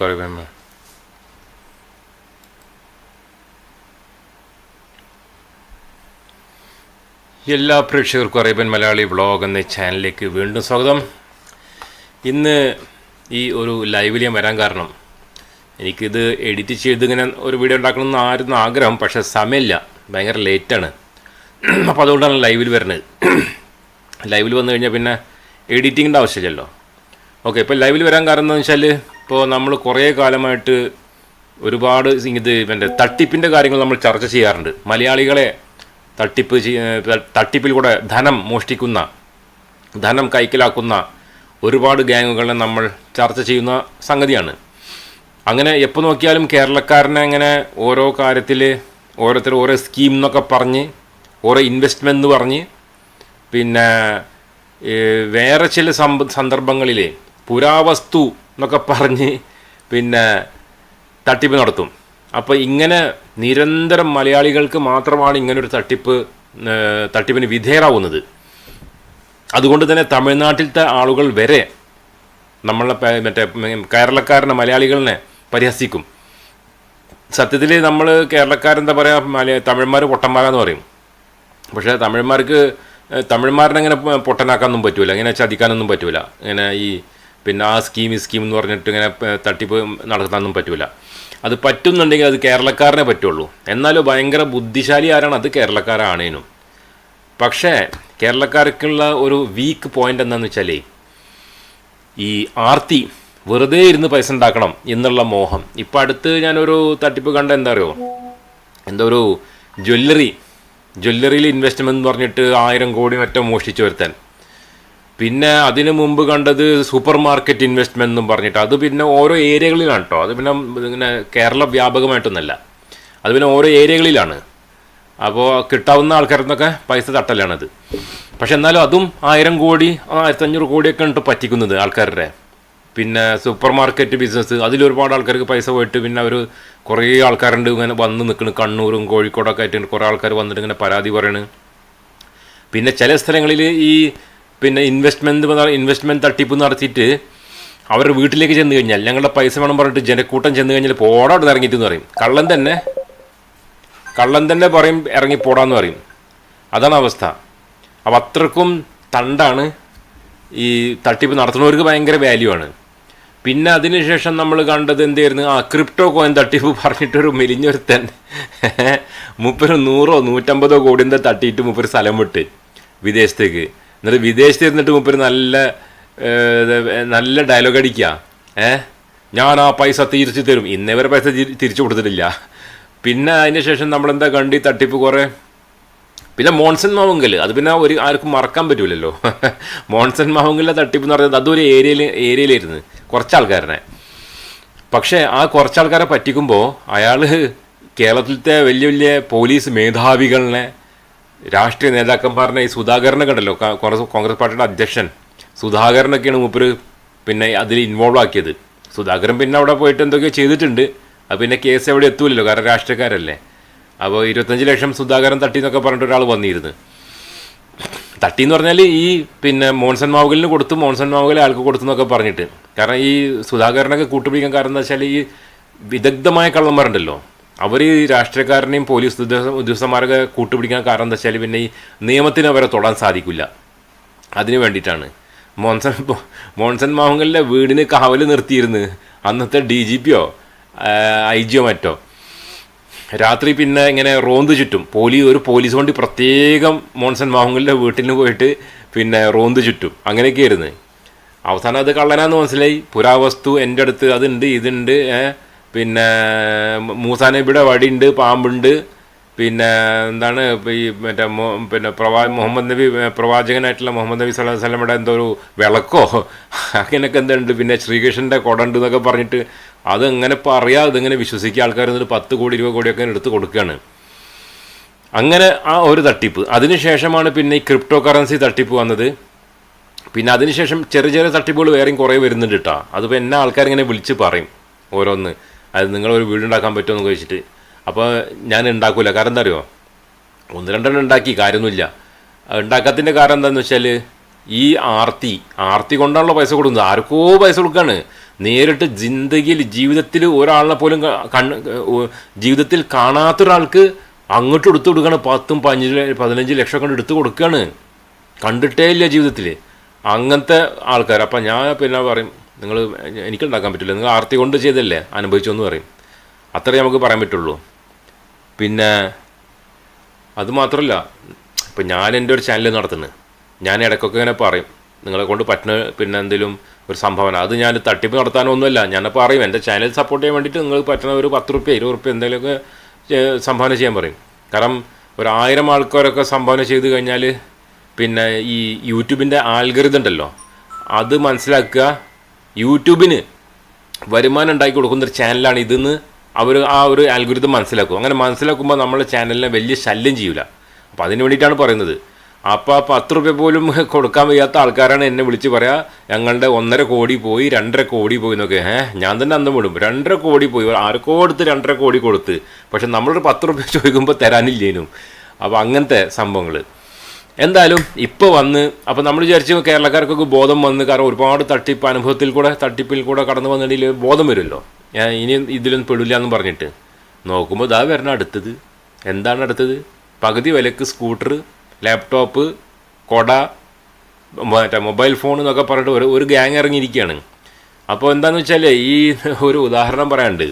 Garibime. എല്ലാ പ്രേക്ഷകർക്കും Arabian Malayali vlog എന്ന ചാനലിലേക്ക് വീണ്ടും സ്വാഗതം. ഇന്ന് ഈ ഒരു ലൈവിൽ ഞാൻ വരാൻ കാരണം എനിക്കിത് എഡിറ്റ് ചെയ്ത് ഇങ്ങനെ ഒരു വീഡിയോ ഉണ്ടാക്കണമെന്ന് ആയിരുന്നു ആഗ്രഹം പക്ഷേ സമയമില്ല. ഭയങ്കര ലേറ്റാണ് അപ്പോൾ അതുകൊണ്ടാണ് ലൈവിൽ വരുന്നത് ലൈവിൽ വന്നു കഴിഞ്ഞാൽ പിന്നെ എഡിറ്റിങ്ങിന്റെ ആവശ്യമില്ലല്ലോ. ഓക്കെ ഇപ്പോൾ ലൈവിൽ വരാൻ കാരണം എന്താണെന്ന് വെച്ചാൽ ഇപ്പോൾ നമ്മൾ കുറേ കാലമായിട്ട് ഒരുപാട് ഇത് പിന്നെ തട്ടിപ്പിന്റെ കാര്യങ്ങൾ നമ്മൾ ചർച്ച ചെയ്യാറുണ്ട്. മലയാളികളെ തട്ടിപ്പ് തട്ടിപ്പിൽ കൂടെ ധനം മോഷ്ടിക്കുന്ന ധനം കൈക്കലാക്കുന്ന ഒരുപാട് ഗ്യാങ്ങുകളെ നമ്മൾ ചർച്ച ചെയ്യുന്ന സംഗതിയാണ്. അങ്ങനെ എപ്പോൾ നോക്കിയാലും കേരളക്കാരനെ അങ്ങനെ ഓരോ കാര്യത്തിൽ ഓരോരുത്തർ ഓരോ സ്കീം എന്നൊക്കെ പറഞ്ഞ് ഓരോ ഇൻവെസ്റ്റ്മെന്റ് എന്ന് പറഞ്ഞ് പിന്നെ വേറെ ചില സന്ദർഭങ്ങളിൽ പുരാവസ്തു എന്നൊക്കെ പറഞ്ഞ് പിന്നെ തട്ടിപ്പ് നടത്തും. അപ്പോൾ ഇങ്ങനെ നിരന്തരം മലയാളികൾക്ക് മാത്രമാണ് ഇങ്ങനൊരു തട്ടിപ്പ് തട്ടിപ്പിന് വിധേയരാകുന്നത് അതുകൊണ്ട് തന്നെ തമിഴ്നാട്ടിലത്തെ ആളുകൾ വരെ നമ്മളെ മറ്റേ കേരളക്കാരനെ മലയാളികളിനെ പരിഹസിക്കും. സത്യത്തിൽ നമ്മൾ കേരളക്കാരെന്താ പറയുക മലയ തമിഴന്മാർ പൊട്ടന്മാരാന്ന് പറയും. പക്ഷേ തമിഴന്മാർക്ക് ഏഹ്, തമിഴന്മാരനെ അങ്ങനെ പൊ- പൊട്ടനാക്കാനൊന്നും പറ്റൂല. ഇങ്ങനെ ചതിക്കാനൊന്നും പറ്റൂല. ഇങ്ങനെ ഈ പിന്നെ ആ സ്കീം ഈ സ്കീം എന്ന് പറഞ്ഞിട്ട് ഇങ്ങനെ തട്ടിപ്പ് നടത്താനൊന്നും പറ്റൂല. അത് പറ്റുന്നുണ്ടെങ്കിൽ അത് കേരളക്കാരനെ പറ്റുള്ളൂ. എന്നാലും ഭയങ്കര ബുദ്ധിശാലി ആരാണ്? അത് കേരളക്കാരാണേനും. പക്ഷേ കേരളക്കാർക്കുള്ള ഒരു വീക്ക് പോയിന്റ് എന്താണെന്ന് വെച്ചാൽ ഈ ആർത്തി വെറുതെ ഇരുന്ന് പൈസ ഉണ്ടാക്കണം എന്നുള്ള മോഹം. ഇപ്പം അടുത്ത് ഞാനൊരു തട്ടിപ്പ് കണ്ട എന്താ അറിയോ? എന്തോ ഒരു ജ്വല്ലറി ജ്വല്ലറിയിൽ ഇൻവെസ്റ്റ്മെന്റ് എന്ന് പറഞ്ഞിട്ട് ആയിരം കോടി മറ്റോ മോഷ്ടിച്ചു വരുത്താൻ പിന്നെ അതിനു മുമ്പ് കണ്ടത് സൂപ്പർ മാർക്കറ്റ് ഇൻവെസ്റ്റ്മെന്റ് എന്നും പറഞ്ഞിട്ട്. അത് പിന്നെ ഓരോ ഏരിയകളിലാണ് കേട്ടോ അത് പിന്നെ ഇങ്ങനെ കേരള വ്യാപകമായിട്ടൊന്നല്ല. അത് പിന്നെ ഓരോ ഏരിയകളിലാണ്. അപ്പോൾ കിട്ടാവുന്ന ആൾക്കാരിൽ നിന്നൊക്കെ പൈസ തട്ടലാണത്. പക്ഷെ എന്നാലും അതും ആയിരം കോടി ആയിരത്തഞ്ഞൂറ് കോടിയൊക്കെ ഉണ്ട് പറ്റിക്കുന്നത് ആൾക്കാരുടെ. പിന്നെ സൂപ്പർ മാർക്കറ്റ് ബിസിനസ് അതിലൊരുപാട് ആൾക്കാർക്ക് പൈസ പോയിട്ട് പിന്നെ അവർ കുറേ ആൾക്കാരുണ്ട് ഇങ്ങനെ വന്ന് നിൽക്കുന്നു കണ്ണൂരും കോഴിക്കോടൊക്കെ ആയിട്ട് കുറേ ആൾക്കാർ വന്നിട്ട് ഇങ്ങനെ പരാതി പറയണ്. പിന്നെ ചില സ്ഥലങ്ങളിൽ ഈ പിന്നെ ഇൻവെസ്റ്റ്മെന്റ് ഇൻവെസ്റ്റ്മെന്റ് തട്ടിപ്പ് നടത്തിയിട്ട് അവരുടെ വീട്ടിലേക്ക് ചെന്ന് കഴിഞ്ഞാൽ ഞങ്ങളുടെ പൈസ വേണം പറഞ്ഞിട്ട് ജനക്കൂട്ടം ചെന്ന് കഴിഞ്ഞാൽ പോടാവിടെ ഇറങ്ങിയിട്ട് എന്ന് പറയും. കള്ളൻ തന്നെ. കള്ളൻ തന്നെ പറയും ഇറങ്ങി പോടാന്ന് പറയും. അതാണ് അവസ്ഥ. അപ്പം അത്രക്കും തണ്ടാണ് ഈ തട്ടിപ്പ് നടത്തുന്നവർക്ക് ഭയങ്കര വാല്യൂ ആണ്. പിന്നെ അതിനുശേഷം നമ്മൾ കണ്ടത് എന്തായിരുന്നു ആ ക്രിപ്റ്റോ കോയിൻ തട്ടിപ്പ് പറഞ്ഞിട്ടൊരു മെലിഞ്ഞൊരുത്തൻ മുപ്പര് നൂറോ നൂറ്റമ്പതോ കോടി എന്താ തട്ടിയിട്ട് മുപ്പര് സ്ഥലം വിട്ട് വിദേശത്തേക്ക്. എന്നിട്ട് വിദേശത്ത് ഇരുന്നിട്ട് മുപ്പർ നല്ല നല്ല ഡയലോഗ് അടിക്കുക ഏ? ഞാൻ ആ പൈസ തിരിച്ചു തരും. ഇന്നേവരെ പൈസ തിരിച്ചു കൊടുത്തിട്ടില്ല. പിന്നെ അതിന് ശേഷം നമ്മളെന്താ കണ്ടി തട്ടിപ്പ് കുറേ? പിന്നെ മോൺസൺ മാവുങ്കൽ അത് പിന്നെ ഒരു ആർക്കും മറക്കാൻ പറ്റൂലല്ലോ. മോൺസൺ മാവുങ്കലിലെ തട്ടിപ്പ് എന്ന് പറയുന്നത് അതൊരു ഏരിയയിൽ ഏരിയയിലായിരുന്നു. കുറച്ച് ആൾക്കാരനെ പക്ഷേ ആ കുറച്ച് ആൾക്കാരെ പറ്റിക്കുമ്പോൾ അയാൾ കേരളത്തിലത്തെ വലിയ വലിയ പോലീസ് മേധാവികളെ രാഷ്ട്രീയ നേതാക്കന്മാരനെ ഈ സുധാകരനെ കണ്ടല്ലോ. കോൺഗ്രസ് കോൺഗ്രസ് പാർട്ടിയുടെ അധ്യക്ഷൻ സുധാകരനൊക്കെയാണ് മൂപ്പര് പിന്നെ അതിൽ ഇൻവോൾവ് ആക്കിയത്. സുധാകരൻ പിന്നെ അവിടെ പോയിട്ട് എന്തൊക്കെയോ ചെയ്തിട്ടുണ്ട്. അത് പിന്നെ കേസ് എവിടെ എത്തൂലല്ലോ കാരണം രാഷ്ട്രീയക്കാരല്ലേ. അപ്പോൾ ഇരുപത്തഞ്ച് ലക്ഷം സുധാകരൻ തട്ടി എന്നൊക്കെ പറഞ്ഞിട്ട് ഒരാൾ വന്നിരുന്നു. തട്ടി എന്ന് പറഞ്ഞാൽ ഈ പിന്നെ മോൺസൺ മാവുകലിന് കൊടുത്തു മോൺസൺ മാവുകൽ ആൾക്ക് കൊടുത്തു എന്നൊക്കെ പറഞ്ഞിട്ട്. കാരണം ഈ സുധാകരനൊക്കെ കൂട്ടുപിടിക്കാൻ കാരണം എന്താ വെച്ചാൽ ഈ വിദഗ്ധമായ കള്ളന്മാരുണ്ടല്ലോ. അവർ ഈ രാഷ്ട്രീയക്കാരനെയും പോലീസ് ഉദ്യോഗ ഉദ്യോഗസ്ഥന്മാരൊക്കെ കൂട്ടുപിടിക്കാൻ കാരണം എന്താ വെച്ചാൽ പിന്നെ ഈ നിയമത്തിന് അവരെ തൊടാൻ സാധിക്കില്ല. അതിന് വേണ്ടിയിട്ടാണ്. മോൺസൺ മോൺസൺ മാവുങ്കലിന്റെ വീടിന് കാവൽ നിർത്തിയിരുന്നു. അന്നത്തെ ഡി ജി പിയോ ഐ ജിയോ മറ്റോ. രാത്രി പിന്നെ ഇങ്ങനെ റോന്ത് ചുറ്റും. പോലീ ഒരു പോലീസ് വണ്ടി പ്രത്യേകം മോൺസൺ മാവുങ്കലിന്റെ വീട്ടിൽ പോയിട്ട് പിന്നെ റോന്ത് ചുറ്റും. അങ്ങനെയൊക്കെയായിരുന്നു. അവസാനം അത് കള്ളനാന്ന് മനസ്സിലായി. പുരാവസ്തു എന്റെ അടുത്ത് അതുണ്ട് ഇതുണ്ട് ഏ, പിന്നെ മൂസാനബിയുടെ വടിയുണ്ട് പാമ്പുണ്ട്. പിന്നെ എന്താണ് ഈ മറ്റേ പിന്നെ പ്രവാ മുഹമ്മദ് നബി പ്രവാചകനായിട്ടുള്ള മുഹമ്മദ് നബി സ്വലാ അലൈഹി വസല്ലമയുടെ എന്തോ ഒരു വിളക്കോ? അങ്ങനെയൊക്കെ എന്തുണ്ട്? പിന്നെ ശ്രീകൃഷ്ണന്റെ കുടണ്ട് എന്നൊക്കെ പറഞ്ഞിട്ട് അത് എങ്ങനെ അറിയാതെ ഇതിങ്ങനെ വിശ്വസിക്കുക? ആൾക്കാർ എന്നിട്ട് പത്ത് കോടി ഇരുപത് കോടിയൊക്കെ എടുത്ത് കൊടുക്കുകയാണ്. അങ്ങനെ ആ ഒരു തട്ടിപ്പ്. അതിനുശേഷമാണ് പിന്നെ ഈ ക്രിപ്റ്റോ കറൻസി തട്ടിപ്പ് വന്നത്. പിന്നെ അതിനുശേഷം ചെറിയ ചെറിയ തട്ടിപ്പുകൾ വേറെയും കുറേ വരുന്നുണ്ട് കേട്ടോ അതിപ്പോൾ എന്നെ ആൾക്കാരിങ്ങനെ വിളിച്ച് പറയും ഓരോന്ന്. അത് നിങ്ങളൊരു വീട് ഉണ്ടാക്കാൻ പറ്റുമോ എന്ന് ചോദിച്ചിട്ട്. അപ്പോൾ ഞാൻ ഉണ്ടാക്കില്ല കാരണം എന്താ അറിയോ ഒന്ന് രണ്ടെണ്ണം ഉണ്ടാക്കി കാര്യമൊന്നുമില്ല. ഉണ്ടാക്കാത്തതിന്റെ കാരണം എന്താണെന്ന് വെച്ചാൽ ഈ ആർത്തി ആർത്തി കൊണ്ടാണല്ലോ പൈസ കൊടുക്കുന്നത്. ആർക്കോ പൈസ കൊടുക്കുകയാണ് നേരിട്ട് ജിന്ദഗിയിൽ ജീവിതത്തിൽ ഒരാളിനെ പോലും ജീവിതത്തിൽ കാണാത്തൊരാൾക്ക് അങ്ങോട്ട് എടുത്തു കൊടുക്കുകയാണ് പത്തും പതിനഞ്ച് പതിനഞ്ച് ലക്ഷം കൊണ്ട് എടുത്തു കൊടുക്കുകയാണ് കണ്ടിട്ടേ ഇല്ല ജീവിതത്തിൽ അങ്ങനത്തെ ആൾക്കാർ അപ്പം ഞാൻ പിന്നെ പറയും നിങ്ങൾ എനിക്കുണ്ടാക്കാൻ പറ്റില്ല. നിങ്ങൾ ആർത്തി കൊണ്ട് ചെയ്തല്ലേ? അനുഭവിച്ചു എന്ന് പറയും. അത്രേ നമുക്ക് പറയാൻ പറ്റുള്ളൂ. പിന്നെ അതുമാത്രമല്ല ഇപ്പം ഞാൻ എന്റെ ഒരു ചാനൽ നടത്തുന്നത്. ഞാൻ ഇടയ്ക്കൊക്കെ ഇങ്ങനെ പറയും. നിങ്ങളെ കൊണ്ട് പറ്റുന്ന പിന്നെ എന്തെങ്കിലും ഒരു സംഭാവന. അത് ഞാൻ തട്ടിപ്പ് നടത്താനൊന്നുമല്ല. ഞാനപ്പോൾ അറിയും എന്റെ ചാനൽ സപ്പോർട്ട് ചെയ്യാൻ വേണ്ടിയിട്ട് നിങ്ങൾ പറ്റുന്ന ഒരു പത്ത് റുപ്യ ഇരുപത് റുപ്യ എന്തെങ്കിലുമൊക്കെ സംഭാവന ചെയ്യാൻ പറയും. കാരണം ഒരു ആയിരം ആൾക്കാരൊക്കെ സംഭാവന ചെയ്ത് കഴിഞ്ഞാൽ പിന്നെ ഈ യൂട്യൂബിന്റെ ആൽഗറിത് ഉണ്ടല്ലോ അത് മനസ്സിലാക്കുക യൂട്യൂബിന് വരുമാനം ഉണ്ടാക്കി കൊടുക്കുന്ന ഒരു ചാനലാണ് ഇതെന്ന് അവർ ആ ഒരു ആൽഗുരുതം മനസ്സിലാക്കും. അങ്ങനെ മനസ്സിലാക്കുമ്പോൾ നമ്മളെ ചാനലിനെ വലിയ ശല്യം ചെയ്യൂല. അപ്പോൾ അതിന് വേണ്ടിയിട്ടാണ് പറയുന്നത്. അപ്പോൾ പത്ത് റുപ്യ പോലും കൊടുക്കാൻ വയ്യാത്ത ആൾക്കാരാണ് എന്നെ വിളിച്ച് പറയാ ഞങ്ങളുടെ ഒന്നര കോടി പോയി രണ്ടര കോടി പോയി എന്നൊക്കെ. ഏഹ് ഞാൻ തന്നെ അന്തം വിടും. രണ്ടര കോടി പോയി. ആർക്കോ കൊടുത്ത് രണ്ടര കോടി കൊടുത്ത്. പക്ഷെ നമ്മളൊരു പത്ത് റുപ്യ ചോദിക്കുമ്പോൾ തരാനില്ലേനും. അപ്പോൾ അങ്ങനത്തെ സംഭവങ്ങൾ എന്തായാലും ഇപ്പോൾ വന്ന് അപ്പോൾ നമ്മൾ വിചാരിച്ചു കേരളക്കാർക്കൊക്കെ ബോധം വന്ന് കാരണം ഒരുപാട് തട്ടിപ്പ് അനുഭവത്തിൽ കൂടെ തട്ടിപ്പിൽ കൂടെ കടന്നു വന്നിട്ടുണ്ടെങ്കിൽ ബോധം വരുമല്ലോ. ഞാൻ ഇനി ഇതിലൊന്നും പെടില്ല എന്ന് പറഞ്ഞിട്ട്. നോക്കുമ്പോൾ ഇതാ വരണം അടുത്തത്. എന്താണ് അടുത്തത്? പകുതി വിലക്ക് സ്കൂട്ടർ ലാപ്ടോപ്പ് കൊട മറ്റേ മൊബൈൽ ഫോൺ എന്നൊക്കെ പറഞ്ഞിട്ട് ഒരു ഒരു ഗ്യാങ് ഇറങ്ങിയിരിക്കുകയാണ്. അപ്പോൾ എന്താണെന്ന് വെച്ചാൽ ഈ ഒരു ഉദാഹരണം പറയാനുണ്ട്.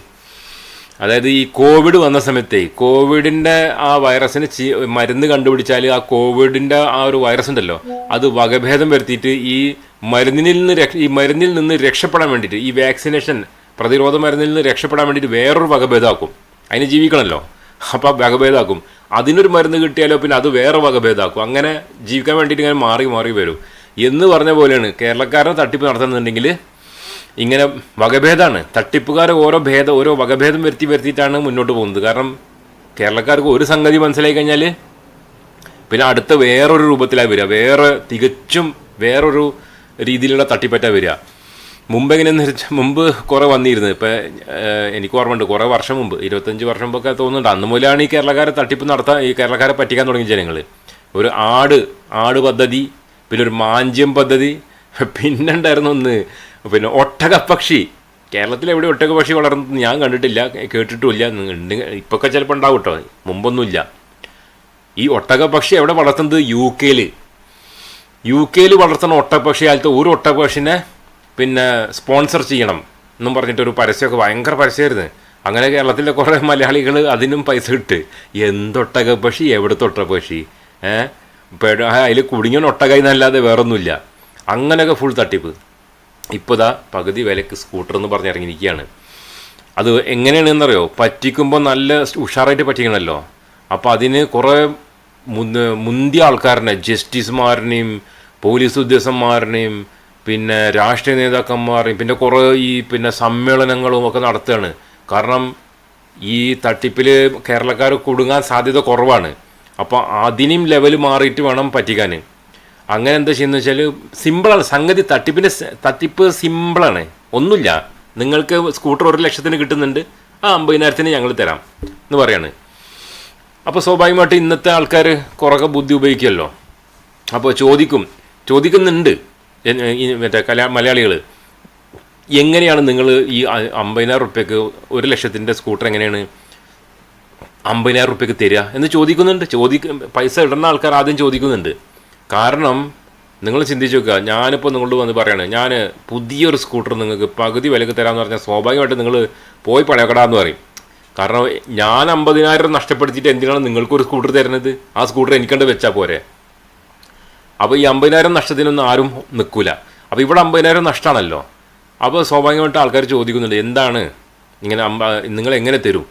അതായത് ഈ കോവിഡ് വന്ന സമയത്തെ കോവിഡിന്റെ ആ വൈറസിന് മരുന്ന് കണ്ടുപിടിച്ചാൽ ആ കോവിഡിന്റെ ആ ഒരു വൈറസ് ഉണ്ടല്ലോ അത് വകഭേദം വരുത്തിയിട്ട് ഈ മരുന്നിൽ നിന്ന് ഈ മരുന്നിൽ നിന്ന് രക്ഷപ്പെടാൻ വേണ്ടിയിട്ട് ഈ വാക്സിനേഷൻ പ്രതിരോധ മരുന്നിൽ നിന്ന് രക്ഷപ്പെടാൻ വേണ്ടിയിട്ട് വേറൊരു വകഭേദമാക്കും. അതിന് ജീവിക്കണമല്ലോ അപ്പോൾ വകഭേദമാക്കും. അതിനൊരു മരുന്ന് കിട്ടിയാലോ പിന്നെ അത് വേറെ വകഭേദമാക്കും. അങ്ങനെ ജീവിക്കാൻ വേണ്ടിയിട്ട് ഇങ്ങനെ മാറി മാറി വരും. എന്ന് പറഞ്ഞ പോലെയാണ് കേരളക്കാരനെ തട്ടിപ്പ് നടത്തുന്നുണ്ടെങ്കിൽ ഇങ്ങനെ വകഭേദമാണ് തട്ടിപ്പുകാർ ഓരോ ഭേദം ഓരോ വകഭേദം വരുത്തി വരുത്തിയിട്ടാണ് മുന്നോട്ട് പോകുന്നത്. കാരണം കേരളക്കാർക്ക് ഒരു സംഗതി മനസ്സിലായി കഴിഞ്ഞാൽ പിന്നെ അടുത്ത വേറൊരു രൂപത്തിലാണ് വരിക. വേറെ തികച്ചും വേറൊരു രീതിയിലുള്ള തട്ടിപ്പറ്റാ വരിക. മുമ്പ് എങ്ങനെയെന്ന് വെച്ചാൽ മുമ്പ് കുറേ വന്നിരുന്നു. ഇപ്പം എനിക്ക് ഓർമ്മയുണ്ട്. കുറേ വർഷം മുമ്പ് ഇരുപത്തഞ്ച് വർഷം മുമ്പൊക്കെ തോന്നുന്നുണ്ട്. അന്ന് മുതലാണ് ഈ കേരളക്കാരെ തട്ടിപ്പ് നടത്താൻ ഈ കേരളക്കാരെ പറ്റിക്കാൻ തുടങ്ങിയ ജനങ്ങൾ ഒരു ആട് ആട് പദ്ധതി പിന്നെ ഒരു മാഞ്ചം പദ്ധതി പിന്നെ ഉണ്ടായിരുന്നു ഒന്ന്? പിന്നെ ഒട്ടകപ്പക്ഷി. കേരളത്തിൽ എവിടെ ഒട്ടകപ്പക്ഷി വളർന്നത് ഞാൻ കണ്ടിട്ടില്ല കേട്ടിട്ടുമില്ല. ഇപ്പൊക്കെ ചിലപ്പോൾ ഉണ്ടാവും കേട്ടോ മുമ്പൊന്നുമില്ല. ഈ ഒട്ടകപ്പക്ഷി എവിടെ വളർത്തുന്നത്? യു കെയിൽ. യു കെയിൽ വളർത്തുന്ന ഒട്ടകപ്പക്ഷി കാലത്ത് ഒരു ഒട്ടകപ്പക്ഷിനെ പിന്നെ സ്പോൺസർ ചെയ്യണം എന്നും പറഞ്ഞിട്ട് ഒരു പരസ്യമൊക്കെ ഭയങ്കര പരസ്യമായിരുന്നു. അങ്ങനെ കേരളത്തിലെ കുറേ മലയാളികൾ അതിനും പൈസ ഇട്ട് എന്തൊട്ടകപ്പക്ഷി എവിടുത്തെ ഒട്ടകപ്പക്ഷി? ഏഹ് അതിൽ കുടുങ്ങിയ ഒട്ടകായി എന്നല്ലാതെ വേറൊന്നുമില്ല. അങ്ങനെയൊക്കെ ഫുൾ തട്ടിപ്പ്. ഇപ്പോൾ ഇതാ പകുതി വിലക്ക് സ്കൂട്ടർ എന്ന് പറഞ്ഞ് ഇറങ്ങിയിരിക്കുകയാണ്. അത് എങ്ങനെയാണെന്നറിയോ? പറ്റിക്കുമ്പോൾ നല്ല ഉഷാറായിട്ട് പറ്റിക്കണമല്ലോ അപ്പോൾ അതിന് കുറേ മുന്തിയ ആൾക്കാരനെ ജസ്റ്റിസുമാരനെയും പോലീസ് ഉദ്യോഗസ്ഥന്മാരനെയും പിന്നെ രാഷ്ട്രീയ നേതാക്കന്മാരെയും പിന്നെ കുറേ ഈ പിന്നെ സമ്മേളനങ്ങളും ഒക്കെ നടത്തുകയാണ്. കാരണം ഈ തട്ടിപ്പിൽ കേരളക്കാർ കുടുങ്ങാൻ സാധ്യത കുറവാണ്. അപ്പോൾ അതിനും ലെവൽ മാറിയിട്ട് വേണം പറ്റിക്കാൻ അങ്ങനെ എന്താ ചെയ്യുന്നത് വെച്ചാൽ സിമ്പിളാണ് സംഗതി തട്ടിപ്പിന്റെ തട്ടിപ്പ് സിമ്പിളാണ് ഒന്നുമില്ല. നിങ്ങൾക്ക് സ്കൂട്ടർ ഒരു ലക്ഷത്തിന് കിട്ടുന്നുണ്ട്. ആ അമ്പതിനായിരത്തിന് ഞങ്ങൾ തരാം എന്ന് പറയാണ്. അപ്പോൾ സ്വാഭാവികമായിട്ട് ഇന്നത്തെ ആൾക്കാർ കുറേ ബുദ്ധി ഉപയോഗിക്കുമല്ലോ. അപ്പോൾ ചോദിക്കും. ചോദിക്കുന്നുണ്ട്. മറ്റേ കലാ മലയാളികൾ എങ്ങനെയാണ് നിങ്ങൾ ഈ അമ്പതിനായിരം റുപ്യക്ക് ഒരു ലക്ഷത്തിന്റെ സ്കൂട്ടർ എങ്ങനെയാണ് അമ്പതിനായിരം റുപ്യക്ക് തരിക എന്ന് ചോദിക്കുന്നുണ്ട്. ചോദിക്ക പൈസ ഇടുന്ന ആൾക്കാർ ആദ്യം ചോദിക്കുന്നുണ്ട്. കാരണം നിങ്ങൾ ചിന്തിച്ച് നോക്കുക ഞാനിപ്പോൾ നിങ്ങളോട് വന്ന് പറയാണ് ഞാൻ പുതിയൊരു സ്കൂട്ടർ നിങ്ങൾക്ക് പകുതി വിലക്ക് തരാമെന്ന് പറഞ്ഞാൽ സ്വാഭാവികമായിട്ട് നിങ്ങൾ പോയി പഴയക്കടാന്ന് പറയും. കാരണം ഞാൻ അമ്പതിനായിരം നഷ്ടപ്പെടുത്തിയിട്ട് എന്തിനാണ് നിങ്ങൾക്കൊരു സ്കൂട്ടർ തരുന്നത്? ആ സ്കൂട്ടർ എനിക്കണ്ട് വെച്ചാൽ പോരെ. അപ്പോൾ ഈ അമ്പതിനായിരം നഷ്ടത്തിനൊന്നും ആരും നിൽക്കില്ല അപ്പോൾ ഇവിടെ അമ്പതിനായിരം നഷ്ടമാണല്ലോ അപ്പോൾ സ്വാഭാവികമായിട്ട് ആൾക്കാർ ചോദിക്കുന്നുണ്ട് എന്താണ്? ഇങ്ങനെ അമ്പ നിങ്ങൾ എങ്ങനെ തരും?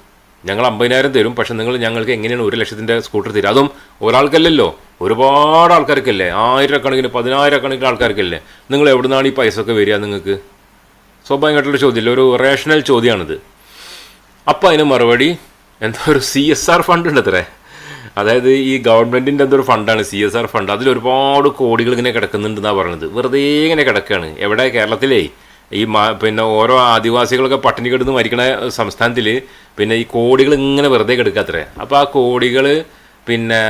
ഞങ്ങൾ അമ്പതിനായിരം തരും പക്ഷെ നിങ്ങൾ ഞങ്ങൾക്ക് എങ്ങനെയാണ് ഒരു ലക്ഷത്തിന്റെ സ്കൂട്ടർ തരിക? അതും ഒരാൾക്കല്ലല്ലോ. ഒരുപാട് ആൾക്കാർക്കല്ലേ? ആയിരക്കണക്കിന് പതിനായിരക്കണക്കിന് ആൾക്കാർക്കല്ലേ? നിങ്ങൾ എവിടുന്നാണ് ഈ പൈസ ഒക്കെ വരിക നിങ്ങൾക്ക്? സ്വാഭാവികമായിട്ടുള്ള ചോദ്യമില്ല? ഒരു റേഷണൽ ചോദ്യമാണിത്. അപ്പോൾ അതിന് മറുപടി എന്താ ഒരു സി എസ് ആർ ഫണ്ട് ഉണ്ട് അത്രേ അതായത് ഈ ഗവൺമെന്റിന്റെ എന്തൊരു ഫണ്ടാണ് സി എസ് ആർ ഫണ്ട് അതിൽ ഒരുപാട് കോടികൾ ഇങ്ങനെ കിടക്കുന്നുണ്ടെന്നാണ് പറയുന്നത് വെറുതെ ഇങ്ങനെ കിടക്കുകയാണ് എവിടെ? കേരളത്തിലേ. ഈ പിന്നെ ഓരോ ആദിവാസികളൊക്കെ പട്ടിണി കിടന്ന് മരിക്കണ സംസ്ഥാനത്തിൽ പിന്നെ ഈ കോടികൾ ഇങ്ങനെ വെറുതെ കിടക്കാത്രേ അപ്പോൾ ആ കോടികൾ പിന്നെ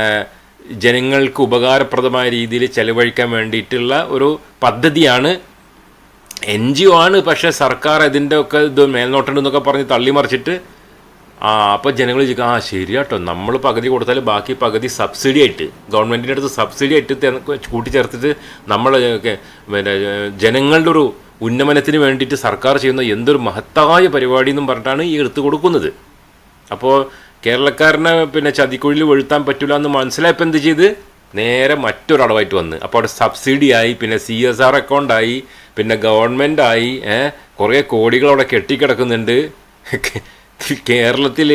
ജനങ്ങൾക്ക് ഉപകാരപ്രദമായ രീതിയിൽ ചെലവഴിക്കാൻ വേണ്ടിയിട്ടുള്ള ഒരു പദ്ധതിയാണ് എൻ ജി ഒ ആണ്. പക്ഷേ സർക്കാർ ഇതിന്റെ ഒക്കെ ഇത് മേൽനോട്ടം മേൽനോട്ടമുണ്ടെന്നൊക്കെ പറഞ്ഞ് തള്ളിമറിച്ചിട്ട് ആ അപ്പോൾ ജനങ്ങൾ ചോദിക്കും ആ ശരിയാട്ടോ. നമ്മൾ പകുതി കൊടുത്താൽ ബാക്കി പകുതി സബ്സിഡി ആയിട്ട് ഗവൺമെന്റിന്റെ അടുത്ത് സബ്സിഡി ആയിട്ട് കൂട്ടിച്ചേർത്തിട്ട് നമ്മൾ പിന്നെ ജനങ്ങളുടെ ഒരു ഉന്നമനത്തിന് വേണ്ടിയിട്ട് സർക്കാർ ചെയ്യുന്ന എന്തൊരു മഹത്തായ പരിപാടി എന്നും പറഞ്ഞിട്ടാണ് ഈ എടുത്തു കൊടുക്കുന്നത്. അപ്പോൾ കേരളക്കാരനെ പിന്നെ ചതിക്കുഴിയിൽ വീഴ്ത്താൻ പറ്റില്ല എന്ന് മനസ്സിലായപ്പോൾ എന്ത് ചെയ്ത്? നേരെ മറ്റൊരടവായിട്ട് വന്ന്. അപ്പോൾ അവിടെ സബ്സിഡി ആയി പിന്നെ സി എസ് ആർ അക്കൗണ്ടായി പിന്നെ ഗവൺമെന്റായി കുറേ കോടികൾ അവിടെ കെട്ടിക്കിടക്കുന്നുണ്ട്. കേരളത്തിൽ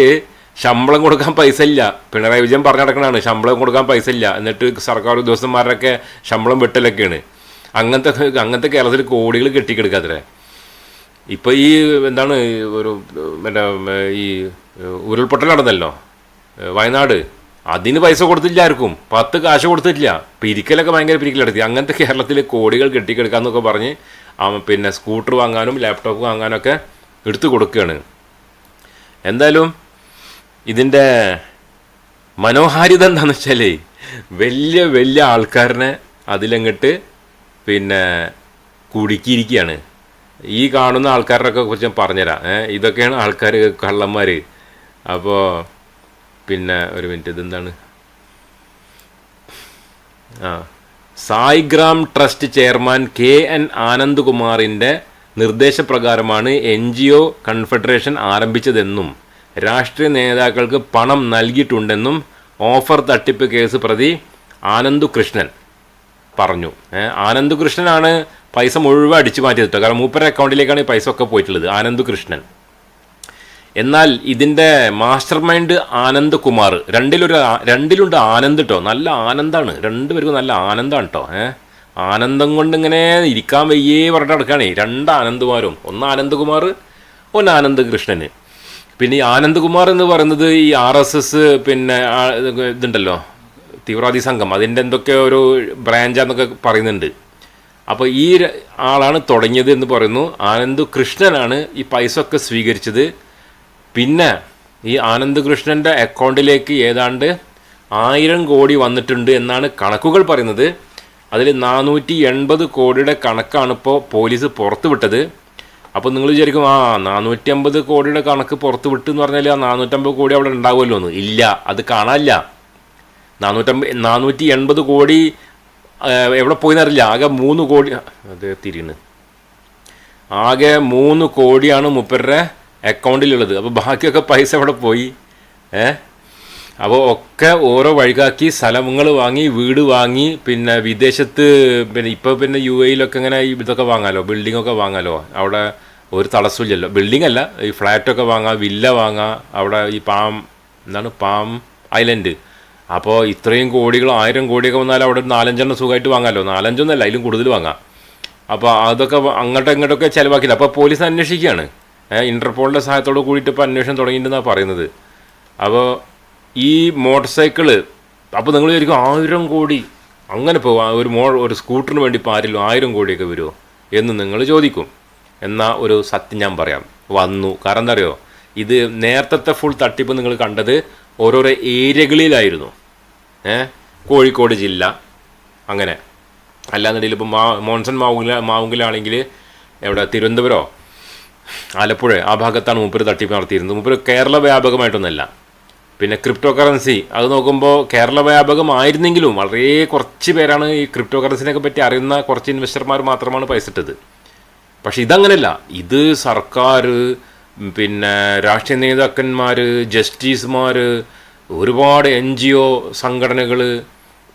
ശമ്പളം കൊടുക്കാൻ പൈസ ഇല്ല. പിണറായി വിജയൻ പറഞ്ഞു നടക്കണതാണ് ശമ്പളം കൊടുക്കാൻ പൈസ ഇല്ല. എന്നിട്ട് സർക്കാർ ഉദ്യോഗസ്ഥന്മാരൊക്കെ ശമ്പളം വെട്ടലൊക്കെയാണ്. അങ്ങനത്തെ അങ്ങനത്തെ കേരളത്തിൽ കോടികൾ കെട്ടിക്കിടക്കാത്രേ ഇപ്പോൾ ഈ എന്താണ് ഒരു മറ്റേ ഈ ഉരുൾപൊട്ടൽ നടന്നല്ലോ. വയനാട്. അതിന് പൈസ കൊടുത്തില്ല ആർക്കും. പത്ത് കാശ് കൊടുത്തിട്ടില്ല പിരിക്കലൊക്കെ ഭയങ്കര പിരിക്കലെടുത്തി അങ്ങനത്തെ കേരളത്തിൽ കോടികൾ കെട്ടിക്കെടുക്കാന്നൊക്കെ പറഞ്ഞ് പിന്നെ സ്കൂട്ടർ വാങ്ങാനും ലാപ്ടോപ്പ് വാങ്ങാനൊക്കെ എടുത്തു കൊടുക്കുകയാണ് എന്തായാലും ഇതിന്റെ മനോഹാരിത എന്താണെന്ന് വെച്ചാൽ വലിയ വലിയ ആൾക്കാരനെ അതിലങ്ങട്ട് പിന്നെ കുടുക്കിയിരിക്കുകയാണ് ഈ കാണുന്ന ആൾക്കാരുടെ കുറിച്ച് ഞാൻ പറഞ്ഞുതരാം. ഇതൊക്കെയാണ് ആൾക്കാർ കള്ളന്മാർ അപ്പോൾ പിന്നെ ഒരു മിനിറ്റ് ഇതെന്താണ്? ആ Saigram trust chairman K N ആനന്ദ്കുമാറിന്റെ നിർദ്ദേശപ്രകാരമാണ് എൻ ജി ഒ കൺഫെഡറേഷൻ ആരംഭിച്ചതെന്നും രാഷ്ട്രീയ നേതാക്കൾക്ക് പണം നൽകിയിട്ടുണ്ടെന്നും ഓഫർ തട്ടിപ്പ് കേസ് പ്രതി ആനന്ദു കൃഷ്ണൻ പറഞ്ഞു. ഏഹ് ആനന്ദ് കൃഷ്ണനാണ് പൈസ മുഴുവൻ അടിച്ചു മാറ്റിയത് കാരണം മൂപ്പരുടെ അക്കൗണ്ടിലേക്കാണ് ഈ പൈസ ഒക്കെ പോയിട്ടുള്ളത് ആനന്ദ് കൃഷ്ണൻ എന്നാൽ ഇതിന്റെ മാസ്റ്റർ മൈൻഡ് ആനന്ദ് കുമാർ രണ്ടിലൊരു രണ്ടിലുണ്ട് ആനന്ദ് കേട്ടോ നല്ല ആനന്ദാണ്. രണ്ടുപേർക്കും നല്ല ആനന്ദാണ് കേട്ടോ ഏഹ് ആനന്ദം കൊണ്ട് ഇങ്ങനെ ഇരിക്കാൻ വയ്യേ പറഞ്ഞിട്ട് നടക്കുകയാണേ രണ്ട് ആനന്ദ്കുമാരും ഒന്ന് ആനന്ദ്കുമാർ ഒന്ന് ആനന്ദ് കൃഷ്ണന് പിന്നെ ഈ ആനന്ദ്കുമാർ എന്ന് പറയുന്നത് ഈ ആർ എസ് എസ് പിന്നെ ഇതുണ്ടല്ലോ തീവ്രവാദി സംഘം അതിന്റെ എന്തൊക്കെ ഒരു ബ്രാഞ്ചാന്നൊക്കെ പറയുന്നുണ്ട്. അപ്പോൾ ഈ ആളാണ് തുടങ്ങിയത് എന്ന് പറയുന്നു. ആനന്ദ് കൃഷ്ണനാണ് ഈ പൈസ ഒക്കെ സ്വീകരിച്ചത്. പിന്നെ ഈ ആനന്ദ് കൃഷ്ണന്റെ അക്കൗണ്ടിലേക്ക് ഏതാണ്ട് ആയിരം കോടി വന്നിട്ടുണ്ട് എന്നാണ് കണക്കുകൾ പറയുന്നത്. അതിൽ നാനൂറ്റി എൺപത് കോടിയുടെ കണക്കാണ് ഇപ്പോൾ പോലീസ് പുറത്തുവിട്ടത്. അപ്പോൾ നിങ്ങൾ വിചാരിക്കും ആ നാനൂറ്റി അമ്പത് കോടിയുടെ കണക്ക് പുറത്ത് വിട്ടു എന്ന് പറഞ്ഞാൽ ആ നാനൂറ്റമ്പത് കോടി അവിടെ ഉണ്ടാവുമല്ലോ എന്ന് ഇല്ല അത് കാണാനില്ല. നാനൂറ്റമ്പത് നാനൂറ്റി എൺപത് കോടി എവിടെ പോയിന്നറിയില്ല. ആകെ മൂന്ന് കോടി അത് തിരിയുന്നു. ആകെ മൂന്ന് കോടിയാണ് മുപ്പരുടെ അക്കൗണ്ടിലുള്ളത്. അപ്പോൾ ബാക്കിയൊക്കെ പൈസ എവിടെ പോയി? ഏ? അപ്പോൾ ഒക്കെ ഓരോ വഴികാക്കി സ്ഥലങ്ങൾ വാങ്ങി വീട് വാങ്ങി പിന്നെ വിദേശത്ത് പിന്നെ ഇപ്പോൾ പിന്നെ യു എയിലൊക്കെ ഇങ്ങനെ ഇതൊക്കെ വാങ്ങാലോ ബിൽഡിങ്ങൊക്കെ വാങ്ങാലോ? അവിടെ ഒരു തടസ്സമില്ലല്ലോ. ബിൽഡിംഗ് അല്ല ഈ ഫ്ലാറ്റൊക്കെ വാങ്ങാം വില്ല വാങ്ങാം അവിടെ ഈ പാം എന്താണ്? Palm island. അപ്പോൾ ഇത്രയും കോടികൾ ആയിരം കോടിയൊക്കെ വന്നാൽ അവിടെ ഒരു നാലഞ്ചെണ്ണം സുഖമായിട്ട് വാങ്ങാമല്ലോ നാലഞ്ചൊന്നല്ല അതിലും കൂടുതൽ വാങ്ങാം. അപ്പോൾ അതൊക്കെ അങ്ങോട്ടും ഇങ്ങോട്ടൊക്കെ ചിലവാക്കില്ല. അപ്പോൾ പോലീസ് അന്വേഷിക്കുകയാണ്. ഇന്റർപോളിന്റെ സഹായത്തോട് കൂടിയിട്ട് ഇപ്പോൾ അന്വേഷണം തുടങ്ങിയിട്ടുണ്ടെന്നാണ് പറയുന്നത്. അപ്പോൾ ഈ മോട്ടോർ സൈക്കിൾ അപ്പോൾ നിങ്ങൾ വിചാരിക്കും ആയിരം കോടി അങ്ങനെ ഇപ്പോൾ ഒരു മോ ഒരു സ്കൂട്ടറിന് വേണ്ടി ഇപ്പോൾ ആരിലും ആയിരം കോടിയൊക്കെ വരുമോ എന്ന് നിങ്ങൾ ചോദിക്കും. എന്നാൽ ഒരു സത്യം ഞാൻ പറയാം. വന്നു. കാരണം എന്താ അറിയോ? ഇത് നേരത്തെ ഫുൾ തട്ടിപ്പ് നിങ്ങൾ കണ്ടത് ഓരോരോ ഏരിയകളിലായിരുന്നു. ഏ? കോഴിക്കോട് ജില്ല അങ്ങനെ. അല്ലാന്നുണ്ടെങ്കിൽ ഇപ്പം മാ മോൺസൺ മാവുങ്കില മാവുങ്കിലാണെങ്കിൽ എവിടെ? തിരുവനന്തപുരമോ ആലപ്പുഴ. ആ ഭാഗത്താണ് മൂപ്പര് തട്ടിപ്പ് നടത്തിയിരുന്നത്. മൂപ്പര് കേരള വ്യാപകമായിട്ടൊന്നല്ല. പിന്നെ ക്രിപ്റ്റോ കറൻസി അത് നോക്കുമ്പോൾ കേരള വ്യാപകമായിരുന്നെങ്കിലും വളരെ കുറച്ച് പേരാണ് ഈ ക്രിപ്റ്റോ കറൻസിനെയൊക്കെ പറ്റി അറിയുന്ന കുറച്ച് ഇൻവെസ്റ്റർമാർ മാത്രമാണ് പൈസ ഇട്ടത്. പക്ഷേ ഇതങ്ങനെയല്ല ഇത് സർക്കാർ പിന്നെ രാഷ്ട്രീയ നേതാക്കന്മാർ ജസ്റ്റിസുമാർ ഒരുപാട് എൻ ജി ഒ സംഘടനകൾ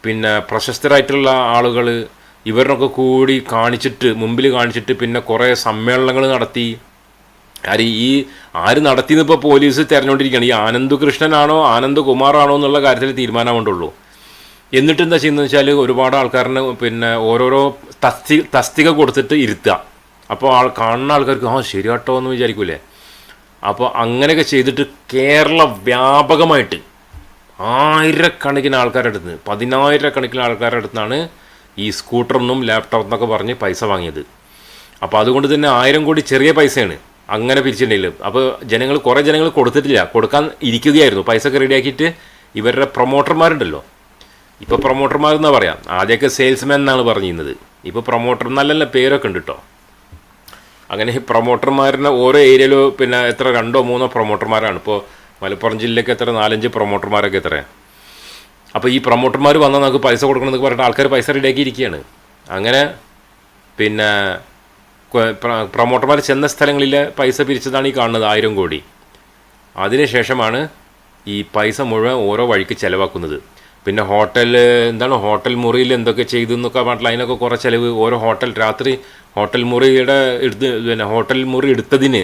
പിന്നെ പ്രശസ്തരായിട്ടുള്ള ആളുകൾ ഇവരിനൊക്കെ കൂടി കാണിച്ചിട്ട് മുമ്പിൽ കാണിച്ചിട്ട് പിന്നെ കുറേ സമ്മേളനങ്ങൾ നടത്തി. ആര് ഈ ആര് നടത്തിയെന്ന് ഇപ്പോൾ പോലീസ് തിരഞ്ഞുകൊണ്ടിരിക്കുകയാണ് ഈ ആനന്ദ് കൃഷ്ണനാണോ ആനന്ദ് കുമാറാണോ എന്നുള്ള കാര്യത്തിൽ തീരുമാനമുണ്ടുള്ളൂ എന്നിട്ട് എന്താ ചെയ്യുന്നത് വെച്ചാൽ ഒരുപാട് ആൾക്കാരിന് പിന്നെ ഓരോരോ തസ്തി തസ്തിക കൊടുത്തിട്ട് ഇരുത്തുക. അപ്പോൾ ആൾ കാണുന്ന ആൾക്കാർക്ക് ആ ശരി കേട്ടോ എന്ന് വിചാരിക്കൂലേ? അപ്പോൾ അങ്ങനെയൊക്കെ ചെയ്തിട്ട് കേരള വ്യാപകമായിട്ട് ആയിരക്കണക്കിന് ആൾക്കാരുടെ അടുത്ത് നിന്ന് പതിനായിരക്കണക്കിന് ആൾക്കാരുടെ അടുത്താണ് ഈ സ്കൂട്ടറെന്നും ലാപ്ടോപ്പ് എന്നൊക്കെ പറഞ്ഞ് പൈസ വാങ്ങിയത്. അപ്പോൾ അതുകൊണ്ട് തന്നെ ആയിരം കോടി ചെറിയ പൈസയാണ് അങ്ങനെ പിരിച്ചിട്ടുണ്ടെങ്കിൽ. അപ്പോൾ ജനങ്ങൾ കുറേ ജനങ്ങൾ കൊടുത്തിട്ടില്ല. കൊടുക്കാൻ ഇരിക്കുകയായിരുന്നു. പൈസ ഒക്കെ റെഡിയാക്കിയിട്ട് ഇവരുടെ പ്രൊമോട്ടർമാരുണ്ടല്ലോ ഇപ്പോൾ പ്രൊമോട്ടർമാർ എന്നാണ് പറയാം? ആദ്യമൊക്കെ സെയിൽസ്മാൻ എന്നാണ് പറഞ്ഞിരുന്നത്. ഇപ്പോൾ പ്രൊമോട്ടർ നല്ല പേരൊക്കെ ഉണ്ട് കേട്ടോ അങ്ങനെ ഈ പ്രൊമോട്ടർമാരുടെ ഓരോ ഏരിയയിലും പിന്നെ എത്ര രണ്ടോ മൂന്നോ പ്രൊമോട്ടർമാരാണ് ഇപ്പോൾ മലപ്പുറം ജില്ലയ്ക്ക് എത്ര? നാലഞ്ച് പ്രൊമോട്ടർമാരൊക്കെ എത്ര അപ്പോൾ ഈ പ്രൊമോട്ടർമാർ വന്നാൽ നമുക്ക് പൈസ കൊടുക്കണമെന്ന് പറഞ്ഞിട്ട് ആൾക്കാർ പൈസ റെഡിയാക്കി ഇരിക്കുകയാണ് അങ്ങനെ പിന്നെ പ്രൊമോട്ടർമാർ ചെന്ന സ്ഥലങ്ങളിൽ പൈസ പിരിച്ചതാണ് ഈ കാണുന്നത് ആയിരം കോടി. അതിനുശേഷമാണ് ഈ പൈസ മുഴുവൻ ഓരോ വഴിക്ക് ചിലവാക്കുന്നത്. പിന്നെ ഹോട്ടൽ എന്താണ് ഹോട്ടൽ മുറിയിൽ എന്തൊക്കെ ചെയ്തു എന്നൊക്കെ പറഞ്ഞിട്ട് അതിനൊക്കെ കുറേ ചിലവ്. ഓരോ ഹോട്ടൽ രാത്രി ഹോട്ടൽ മുറിയുടെ എടുത്ത് പിന്നെ ഹോട്ടൽ മുറി എടുത്തതിന്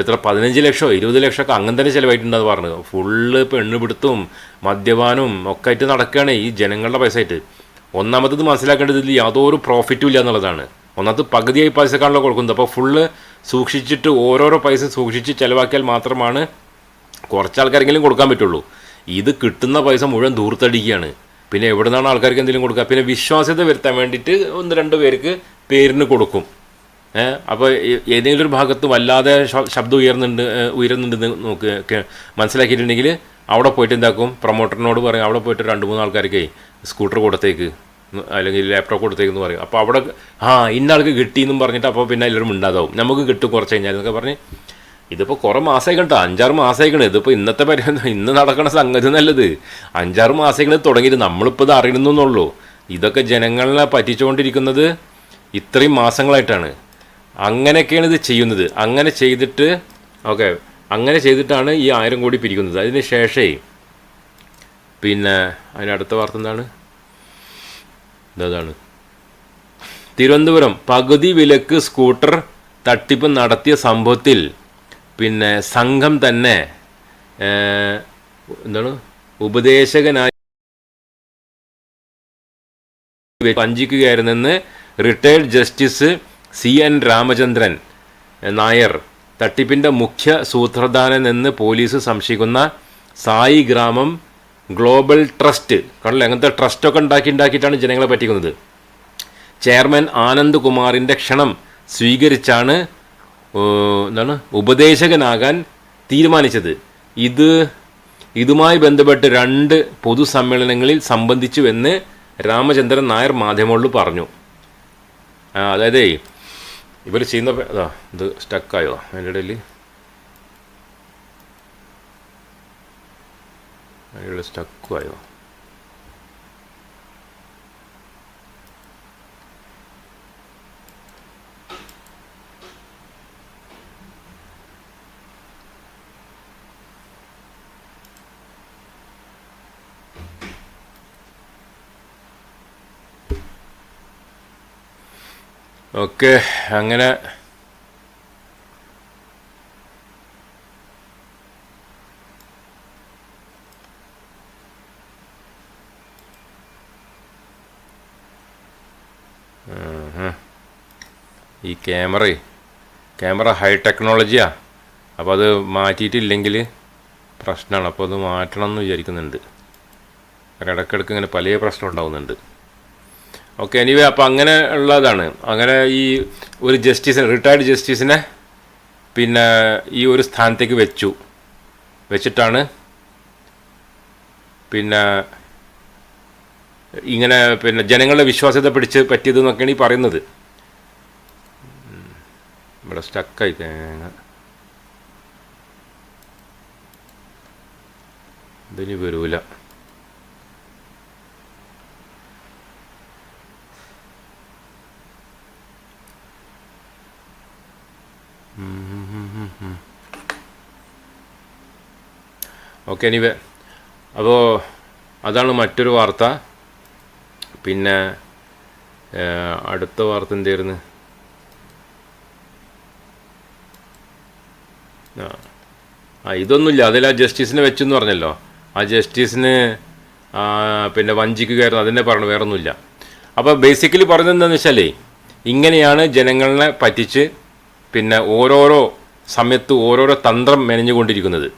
എത്ര പതിനഞ്ച് ലക്ഷമോ ഇരുപത് ലക്ഷമൊക്കെ അങ്ങനെ തന്നെ ചിലവായിട്ടുണ്ടെന്ന് പറഞ്ഞത്. ഫുള്ള് പെണ്ണുപിടുത്തവും മദ്യപാനവും ഒക്കെ ആയിട്ട് നടക്കുകയാണ് ഈ ജനങ്ങളുടെ പൈസ ആയിട്ട് ഒന്നാമത്തത് മനസ്സിലാക്കേണ്ടത് ഇതിൽ യാതൊരു പ്രോഫിറ്റും ഇല്ല എന്നുള്ളതാണ്. ഒന്നാമത് പകുതിയായി പൈസക്കാണല്ലോ കൊടുക്കുന്നത്. അപ്പോൾ ഫുള്ള് സൂക്ഷിച്ചിട്ട് ഓരോരോ പൈസ സൂക്ഷിച്ച് ചിലവാക്കിയാൽ മാത്രമാണ് കുറച്ച് ആൾക്കാരെങ്കിലും കൊടുക്കാൻ പറ്റുള്ളൂ. ഇത് കിട്ടുന്ന പൈസ മുഴുവൻ ദൂർത്തടിക്കുകയാണ്. പിന്നെ എവിടെ നിന്നാണ് ആൾക്കാർക്ക് എന്തെങ്കിലും കൊടുക്കുക? പിന്നെ വിശ്വാസ്യത വരുത്താൻ വേണ്ടിയിട്ട് ഒന്ന് രണ്ട് പേർക്ക് പേരിന് കൊടുക്കും. അപ്പോൾ ഏതെങ്കിലും ഒരു ഭാഗത്ത് വല്ലാതെ ശബ്ദം ഉയർന്നുണ്ട് ഉയരുന്നുണ്ടെന്ന് നോക്ക് മനസ്സിലാക്കിയിട്ടുണ്ടെങ്കിൽ അവിടെ പോയിട്ട് എന്താക്കും? പ്രൊമോട്ടറിനോട് പറയും അവിടെ പോയിട്ട് രണ്ട് മൂന്ന് ആൾക്കാർക്ക് സ്കൂട്ടർ കൊടുത്തേക്ക് അല്ലെങ്കിൽ ലാപ്ടോപ്പ് കൊടുത്തേക്ക് എന്ന് പറയും. അപ്പോൾ അവിടെ ആ ഇന്ന ആൾക്ക് കിട്ടിയെന്നും പറഞ്ഞിട്ട് അപ്പോൾ പിന്നെ എല്ലാവരും ഉണ്ടാതാവും നമുക്ക് കിട്ടും കുറച്ച് കഴിഞ്ഞാൽ എന്നൊക്കെ പറഞ്ഞ് ഇതിപ്പോൾ കുറേ മാസമായി കേട്ടോ അഞ്ചാറ് മാസമായിക്കണ് ഇതിപ്പോൾ ഇന്നത്തെ പരിപാടി ഇന്ന് നടക്കണ സംഗതി നല്ലത് അഞ്ചാറ് മാസമായിക്കണ് തുടങ്ങിയിട്ട് നമ്മളിപ്പോൾ ഇത് അറിയണമെന്നുള്ളൂ ഇതൊക്കെ ജനങ്ങളെ പറ്റിച്ചുകൊണ്ടിരിക്കുന്നത് ഇത്രയും മാസങ്ങളായിട്ടാണ്. അങ്ങനെയൊക്കെയാണ് ഇത് ചെയ്യുന്നത്. അങ്ങനെ ചെയ്തിട്ട് ഓക്കെ അങ്ങനെ ചെയ്തിട്ടാണ് ഈ ആയിരം കോടി പിരിക്കുന്നത്. അതിന് ശേഷമേ പിന്നെ അതിനടുത്ത വാർത്ത എന്താണ്? ഇതാണ് തിരുവനന്തപുരം പകുതി വിലക്ക് സ്കൂട്ടർ തട്ടിപ്പ് നടത്തിയ സംഭവത്തിൽ പിന്നെ സംഘം തന്നെ എന്താണ് ഉപദേശകനായി വഞ്ചിക്കുകയായിരുന്നെന്ന് retired justice C N Ramachandran Nair. തട്ടിപ്പിന്റെ മുഖ്യ സൂത്രധാരൻ എന്ന് പോലീസ് സംശയിക്കുന്ന സായി ഗ്രാമം ഗ്ലോബൽ ട്രസ്റ്റ്. കണ്ടില്ല? അങ്ങനത്തെ ട്രസ്റ്റൊക്കെ ഉണ്ടാക്കി ഉണ്ടാക്കിയിട്ടാണ് ജനങ്ങളെ പറ്റിക്കുന്നത്. ചെയർമാൻ ആനന്ദ് കുമാറിന്റെ ക്ഷണം സ്വീകരിച്ചാണ് എന്താണ്? ഉപദേശകനാകാൻ തീരുമാനിച്ചത്. ഇത് ഇതുമായി ബന്ധപ്പെട്ട് രണ്ട് പൊതുസമ്മേളനങ്ങളിൽ സംബന്ധിച്ചുവെന്ന് രാമചന്ദ്രൻ നായർ മാധ്യമങ്ങളിൽ പറഞ്ഞു. അതായത് ഇവർ ചെയ്യുന്ന അതാ ഇത് സ്റ്റക്കായോ? അതിന്റെ ഇടയിൽ. സ്റ്റക്കായോ ഓക്കെ അങ്ങനെ. ഈ ക്യാമറ ക്യാമറ ഹൈ ടെക്നോളജിയാ. അപ്പോൾ അത് മാറ്റിയിട്ടില്ലെങ്കിൽ പ്രശ്നമാണ് അപ്പോൾ അത് മാറ്റണം എന്ന് വിചാരിക്കുന്നുണ്ട്. ഇടയ്ക്കിടയ്ക്ക് ഇങ്ങനെ പല പ്രശ്നം ഉണ്ടാവുന്നുണ്ട്. ഓക്കെ എനിവേ അപ്പോൾ അങ്ങനെ ഉള്ളതാണ്. അങ്ങനെ ഈ ഒരു ജസ്റ്റിസിനെ റിട്ടയർഡ് ജസ്റ്റിസിനെ പിന്നെ ഈ ഒരു സ്ഥാനത്തേക്ക് വെച്ചു. വെച്ചിട്ടാണ് പിന്നെ ഇങ്ങനെ പിന്നെ ജനങ്ങളുടെ വിശ്വാസ്യത പിടിച്ച് പറ്റിയത് എന്നൊക്കെയാണ് ഈ പറയുന്നത്. ഇവിടെ സ്റ്റക്കായി തേങ്ങ. ഇതിനി വരൂല. ഓക്കെ എനിവേ അപ്പോൾ അതാണ് മറ്റൊരു വാർത്ത. പിന്നെ അടുത്ത വാർത്ത എന്തായിരുന്നു? ആ ഇതൊന്നുമില്ല. അതിൽ ആ ജസ്റ്റിസിനെ വെച്ചെന്ന് പറഞ്ഞല്ലോ. ആ ജസ്റ്റിസിന് പിന്നെ വഞ്ചിക്കുകയായിരുന്നു അതിനെ പറഞ്ഞു വേറൊന്നുമില്ല. അപ്പോൾ ബേസിക്കലി പറഞ്ഞതെന്താണെന്ന് വെച്ചാലേ ഇങ്ങനെയാണ് ജനങ്ങളെ പറ്റിച്ച് പിന്നെ ഓരോരോ സമയത്ത് ഓരോരോ തന്ത്രം മെനഞ്ഞുകൊണ്ടിരിക്കുന്നത്.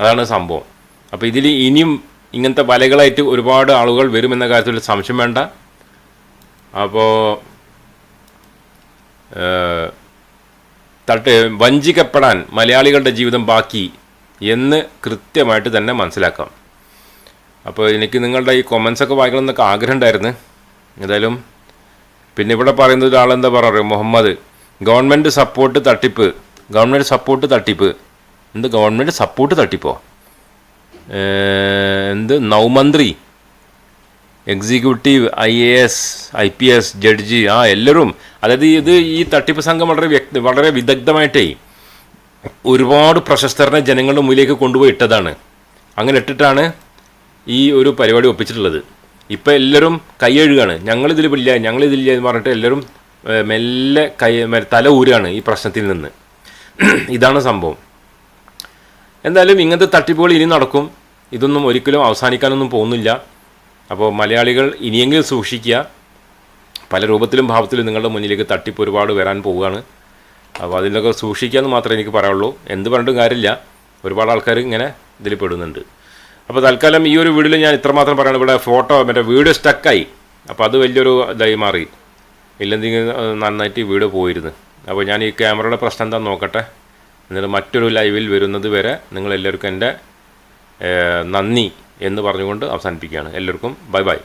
അതാണ് സംഭവം. അപ്പോൾ ഇതിൽ ഇനിയും ഇങ്ങനത്തെ വലകളായിട്ട് ഒരുപാട് ആളുകൾ വരുമെന്ന കാര്യത്തിൽ സംശയം വേണ്ട. അപ്പോൾ തട്ട് വഞ്ചിക്കപ്പെടാൻ മലയാളികളുടെ ജീവിതം ബാക്കി എന്ന് കൃത്യമായിട്ട് തന്നെ മനസ്സിലാക്കാം. അപ്പോൾ എനിക്ക് നിങ്ങളുടെ ഈ കൊമൻസ് ഒക്കെ വായിക്കണം എന്നൊക്കെ ആഗ്രഹം ഉണ്ടായിരുന്നു. പിന്നെ ഇവിടെ പറയുന്ന ഒരാളെന്താ പറയുക മുഹമ്മദ്. ഗവൺമെന്റ് സപ്പോർട്ട് തട്ടിപ്പ്. ഗവൺമെന്റ് സപ്പോർട്ട് തട്ടിപ്പ്. എന്ത് ഗവൺമെന്റ് സപ്പോർട്ട് തട്ടിപ്പോ? എന്ത്? നൗമന്ത്രി. Executive I A S I P S judge ആ എല്ലാവരും. അതായത് ഇത് ഈ തട്ടിപ്പ് സംഘം വളരെ വ്യക്തി വളരെ വിദഗ്ധമായിട്ടേ ഒരുപാട് പ്രശസ്തരനെ ജനങ്ങളുടെ മുന്നിലേക്ക് കൊണ്ടുപോയി ഇട്ടതാണ് അങ്ങനെ ഇട്ടിട്ടാണ് ഈ ഒരു പരിപാടി ഒപ്പിച്ചിട്ടുള്ളത്. ഇപ്പം എല്ലാവരും കൈയഴുകാണ് ഞങ്ങളിതിൽ ഇല്ല. ഞങ്ങളിതില്ല എന്ന് പറഞ്ഞിട്ട് എല്ലാവരും മെല്ലെ കൈ തല ഊരാണ് ഈ പ്രശ്നത്തിൽ നിന്ന്. ഇതാണ് സംഭവം. എന്തായാലും ഇങ്ങനത്തെ തട്ടിപ്പുകൾ ഇനി നടക്കും. ഇതൊന്നും ഒരിക്കലും അവസാനിക്കാനൊന്നും പോകുന്നില്ല. അപ്പോൾ മലയാളികൾ ഇനിയെങ്കിലും സൂക്ഷിക്കുക. പല രൂപത്തിലും ഭാവത്തിലും നിങ്ങളുടെ മുന്നിലേക്ക് തട്ടിപ്പ് ഒരുപാട് വരാൻ പോവുകയാണ്. അപ്പോൾ അതിലൊക്കെ സൂക്ഷിക്കാമെന്ന് മാത്രമേ എനിക്ക് പറയുള്ളൂ എന്ത് പറഞ്ഞിട്ടും കാര്യമില്ല. ഒരുപാട് ആൾക്കാർ ഇങ്ങനെ ഇതിൽ പെടുന്നുണ്ട്. അപ്പോൾ തൽക്കാലം ഈ ഒരു വീഡിയോയിൽ ഞാൻ ഇത്രമാത്രം പറയുന്നത് ഇവിടെ ഫോട്ടോ മറ്റേ വീഡിയോ സ്റ്റക്കായി അപ്പോൾ അത് വലിയൊരു ഇതായി മാറി. ഇല്ലെന്തെങ്കിലും ഏഹ്, നന്നായിട്ട് വീട് പോയിരുന്നു. അപ്പോൾ ഞാൻ ഈ ക്യാമറയുടെ പ്രശ്നം എന്താണെന്ന് നോക്കട്ടെ. എന്നിട്ട് മറ്റൊരു ലൈവിൽ വരുന്നത് വരെ നിങ്ങൾ എല്ലാവർക്കും എന്റെ നന്ദി എന്ന് പറഞ്ഞുകൊണ്ട് അവസാനിപ്പിക്കുകയാണ്. എല്ലാവർക്കും ബൈ ബൈ.